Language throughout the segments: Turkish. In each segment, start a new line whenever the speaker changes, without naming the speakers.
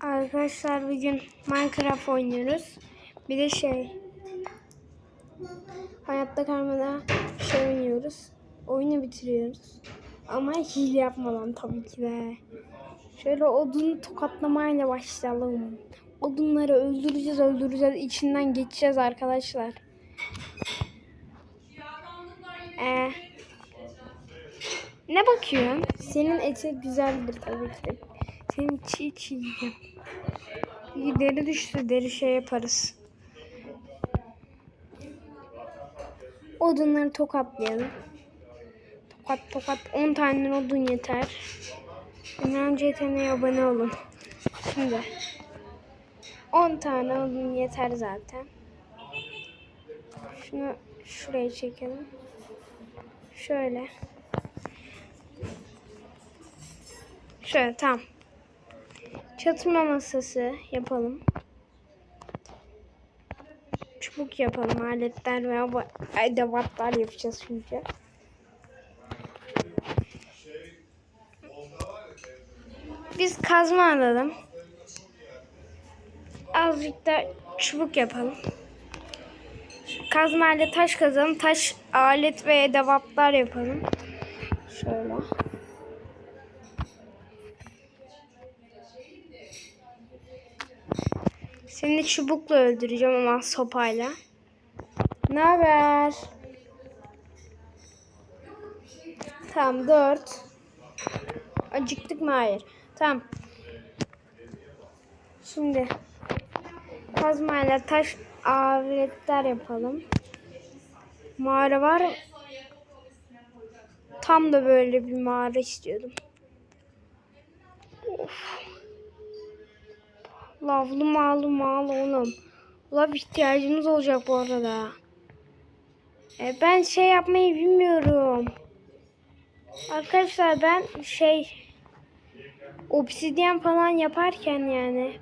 Arkadaşlar bugün Minecraft oynuyoruz. Bir de şey hayatta kalmada şey oynuyoruz. Oyunu bitiriyoruz. Ama hile yapmadan tabii ki de. Şöyle odunu tokatlamayla başlayalım. Odunları öldüreceğiz öldüreceğiz. içinden geçeceğiz arkadaşlar. Ee, ne bakıyorsun? Senin eti güzeldir tabii ki. Senin çiğ çiğ yiyeceğim. İyi deri düştü. Deri şey yaparız. Odunları tokatlayalım. Tokat tokat 10 tane odun yeter. Ünlem CTN'ye abone olun. Şimdi 10 tane odun yeter zaten. Şunu şuraya çekelim. Şöyle. Şöyle tamam. Çatırma masası yapalım. Çubuk yapalım. Aletler ba- edevatlar yapacağız şimdi. Biz kazma alalım. Azıcık da çubuk yapalım. Kazma ile taş kazalım. Taş alet ve edevatlar yapalım. Şöyle. Seni çubukla öldüreceğim ama sopayla. Ne haber? Tamam dört. Acıktık mı? Hayır. Tamam. Şimdi kazmayla taş aletler yapalım. Mağara var. Tam da böyle bir mağara istiyordum. Of. Lavlı mağlı mağlı oğlum. Lav ihtiyacımız olacak bu arada. E, ben şey yapmayı bilmiyorum. Arkadaşlar ben şey obsidyen falan yaparken yani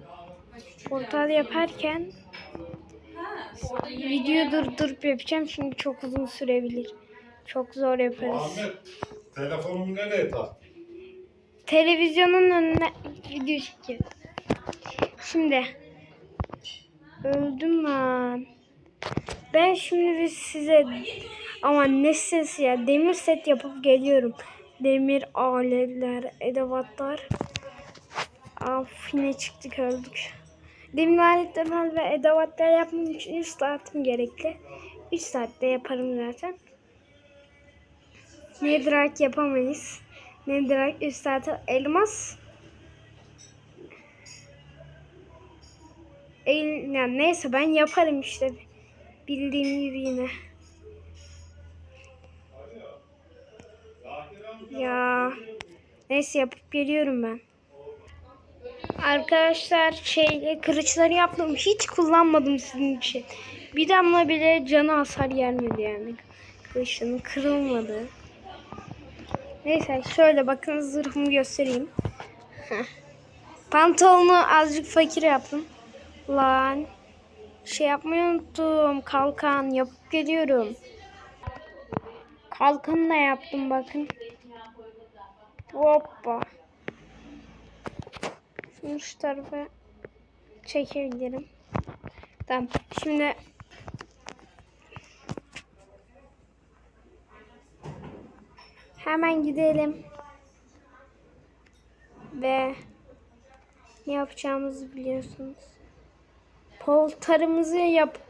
portal yaparken videoyu durdurup yapacağım çünkü çok uzun sürebilir. Çok zor yaparız.
Telefonumu nereye tak?
Televizyonun önüne video çekiyor. Şimdi öldüm lan. Ben şimdi size ama ne ses ya demir set yapıp geliyorum. Demir aletler, edevatlar. Af yine çıktık öldük. Demir aletler ve edevatlar yapmam için 3 saatim gerekli. 3 saatte yaparım zaten. Netherite yapamayız. Netherite 3 saate elmas. El, yani neyse ben yaparım işte. Bildiğim gibi yine. Ya neyse yapıp geliyorum ben. Arkadaşlar şeyle kılıçları yaptım. Hiç kullanmadım sizin için. Bir damla bile canı hasar gelmedi yani. Kılıçların kırılmadı. Neyse şöyle bakın zırhımı göstereyim. Pantolonu azıcık fakir yaptım. Lan. Şey yapmayı unuttum. Kalkan yapıp geliyorum. Kalkanı da yaptım bakın. Hoppa. Şunu şu tarafa çekebilirim. Tamam. Şimdi hemen gidelim. Ve ne yapacağımızı biliyorsunuz. Portalımızı yapıp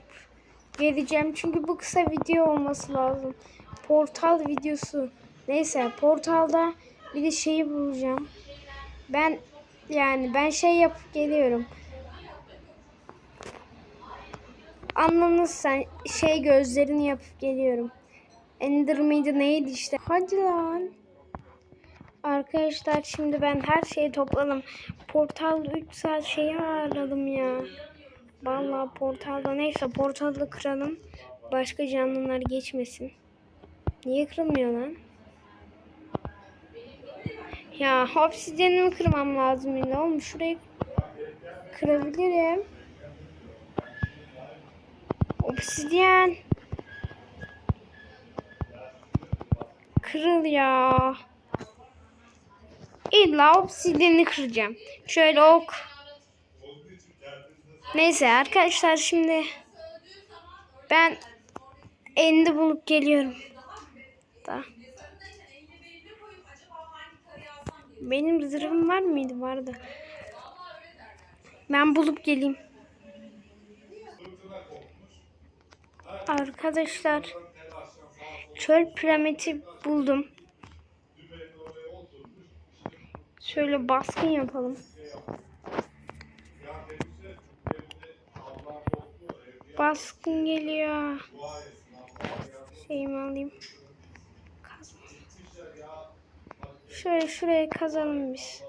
geleceğim. Çünkü bu kısa video olması lazım. Portal videosu. Neyse portalda bir de şeyi bulacağım. Ben yani ben şey yapıp geliyorum. Anladınız sen şey gözlerini yapıp geliyorum. Ender miydi neydi işte. Hadi lan. Arkadaşlar şimdi ben her şeyi topladım. Portalda 3 saat şeyi aradım ya. Vallahi portalda neyse portalda kıralım. Başka canlılar geçmesin. Niye kırılmıyor lan? Ya obsidyenimi kırmam lazım yine oğlum. Şurayı kırabilirim. Obsidyen. Kırıl ya. İlla obsidyeni kıracağım. Şöyle ok. Neyse arkadaşlar şimdi ben endi bulup geliyorum. Da. Benim zırhım var mıydı? Vardı. Ben bulup geleyim. Arkadaşlar çöl piramidi buldum. Şöyle baskın yapalım. Baskın geliyor. Şeyimi alayım. Kazma. Şöyle şuraya kazalım biz.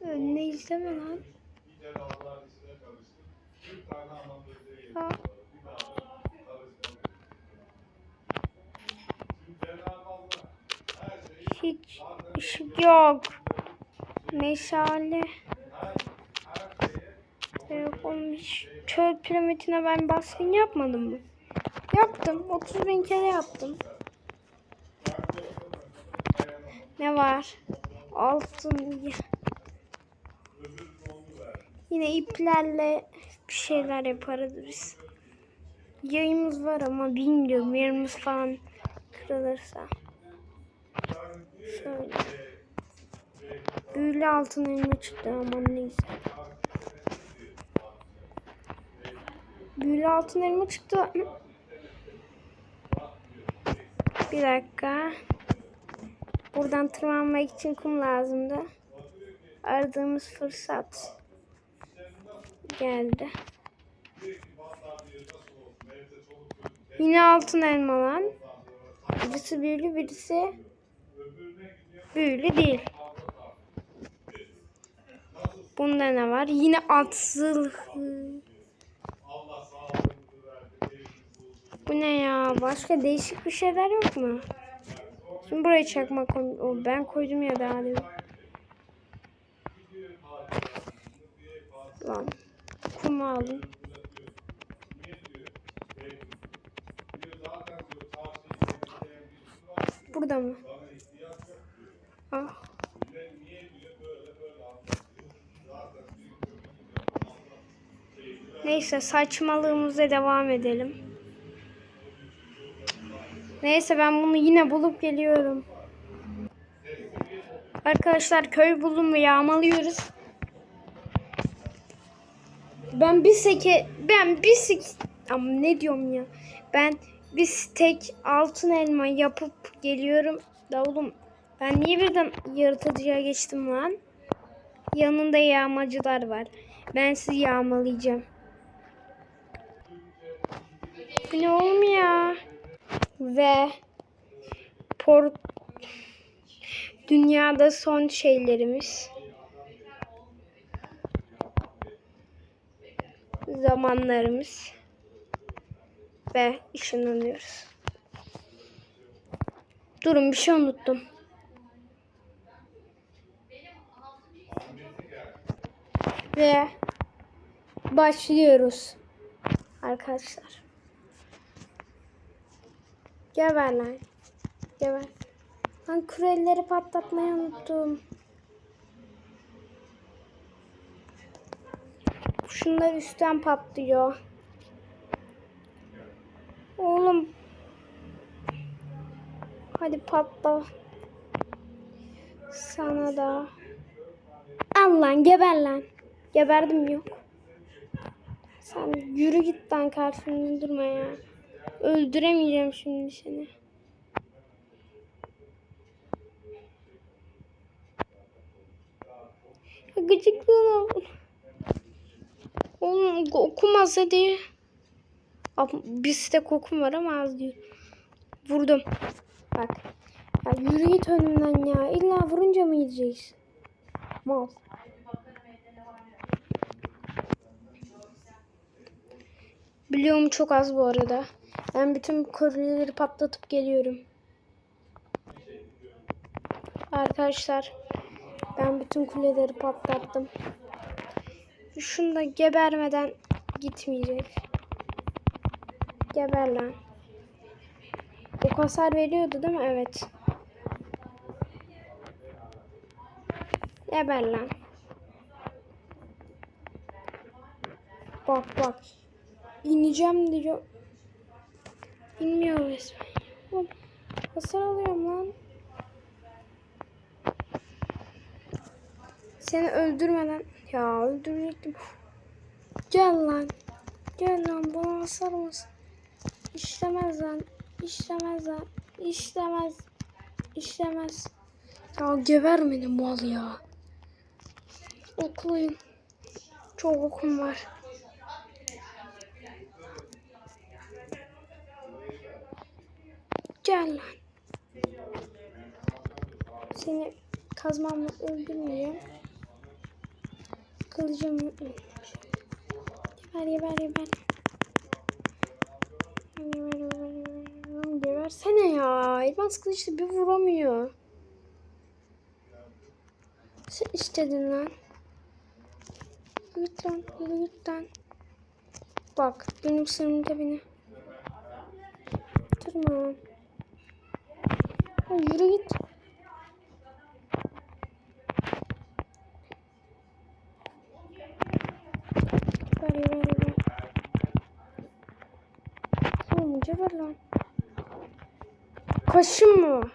Önüne izleme lan. Ha. Hiç ışık yok. Meşale. Telefon hiç. Çöl piramidine ben baskın yapmadım mı? Yaptım. 30 bin kere yaptım. Ne var? Altın. Yine iplerle bir şeyler yaparız biz. Yayımız var ama bilmiyorum. Yarımız falan kırılırsa. Şöyle. Büyülü altın elma çıktı ama neyse. Büyülü altın elma çıktı. Bir dakika. Buradan tırmanmak için kum lazımdı. Aradığımız fırsat geldi. Yine altın elma lan. Birisi büyülü birisi büyülü değil. Bunda ne var? Yine at. Bu ne ya? Başka değişik bir şeyler yok mu? Şimdi buraya çakma. O ben koydum ya daha demin. Lan. Kumu alın. Burada mı? Ah. Neyse saçmalığımıza devam edelim. Neyse ben bunu yine bulup geliyorum. Arkadaşlar köy bulumu yağmalıyoruz. Ben bir seke ben bir sek ama ne diyorum ya. Ben bir tek altın elma yapıp geliyorum. Da oğlum ben niye birden yaratıcıya geçtim lan? Yanında yağmacılar var. Ben sizi yağmalayacağım. Ne oğlum ya? Ve por dünyada son şeylerimiz. Zamanlarımız. Ve ışınlanıyoruz. Durun bir şey unuttum. Ve başlıyoruz. Arkadaşlar. Geber lan. Geber. Lan küreleri patlatmayı unuttum. Şunlar üstten patlıyor. Oğlum. Hadi patla. Sana da. Al lan geber lan. Geberdim yok. Sen yürü git lan karşımda durma ya. Öldüremeyeceğim şimdi seni. Gıcıklığına Oğlum okumaz hadi. Bizde kokum var ama az diyor. Vurdum. Bak. Ya yürü git önümden ya. İlla vurunca mı yiyeceğiz? Mal. Biliyorum çok az bu arada. Ben bütün kolyeleri patlatıp geliyorum. Arkadaşlar ben bütün kuleleri patlattım. Şunu da gebermeden gitmeyecek. Geber lan. O hasar veriyordu değil mi? Evet. Geber lan. Bak bak. İneceğim diyor. İnmiyor resmen. Oğlum, Hasar alıyorum lan. Seni öldürmeden. Ya öldürecektim. Gel lan. Gel lan bana hasar mısın? İşlemez lan. İşlemez lan. İşlemez. İşlemez. Ya geber beni mal ya. Okuyun. Çok okum var. Gel. Seni kazmamla öldürmeyeceğim. Kılıcımı öldüreceğim. Geber geber geber. Geber geber geber. Gebersene ya. Elmas kılıçla bir vuramıyor. Sen istedin lan. Git lan. Git lan. Bak benim sınırımda beni. Durma. Yürü git. Ver ver ver. Oğlum geber lan. Kaşın mı?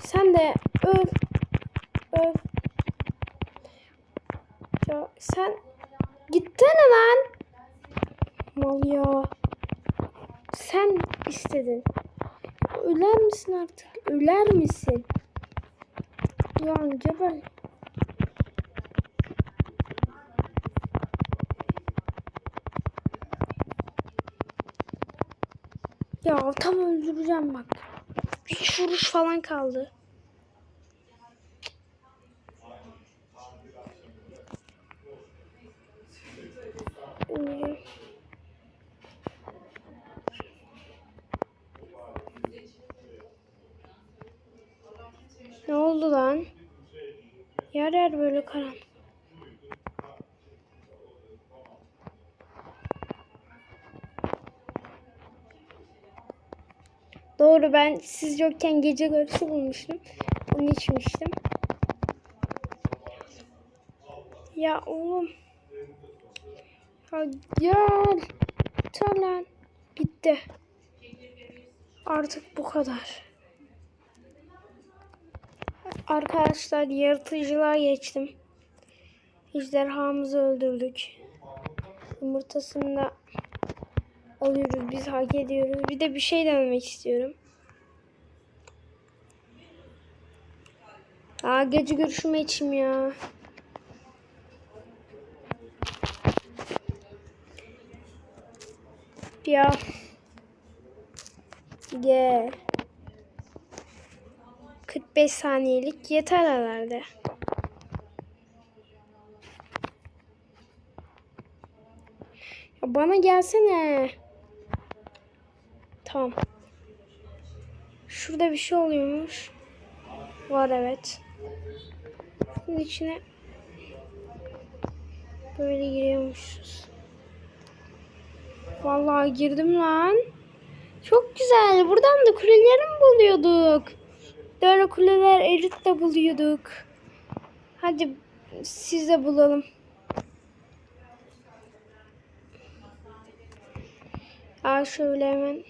Sen de öl. Öl. Ya sen gitsene lan. Mal ya. Sen istedin. Öler misin artık? Öler misin? Ya geber. Ya tam öldüreceğim bak. Bir vuruş falan kaldı. Öldüreceğim. Ne oldu lan? Yer yer böyle karan. Doğru ben siz yokken gece görüşü bulmuştum. Onu içmiştim. Ya oğlum. Ya gel. Tamam. Bitti. Artık bu kadar. Arkadaşlar yaratıcılığa geçtim. Ejderhamızı öldürdük. Yumurtasını da alıyoruz. Biz hak ediyoruz. Bir de bir şey denemek istiyorum. Aa gece görüşüme içim ya. Ya. Gel. 45 saniyelik yeter herhalde. Ya bana gelsene. Tamam. Şurada bir şey oluyormuş. Var evet. Bunun içine böyle giriyormuşuz. Vallahi girdim lan. Çok güzel. Buradan da kuleleri mi buluyorduk? Böyle kuleler erit de buluyorduk. Hadi siz de bulalım. Aa şöyle hemen.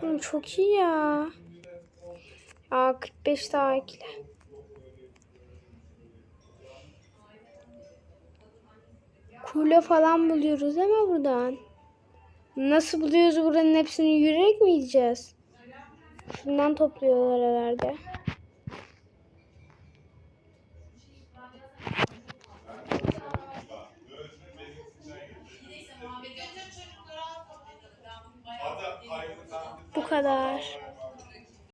Hı, çok iyi ya. Aa 45 daha ekle. Kule falan buluyoruz değil mi buradan? Nasıl buluyoruz buranın hepsini yürüyerek mi gideceğiz? Şundan topluyorlar herhalde. Bu kadar.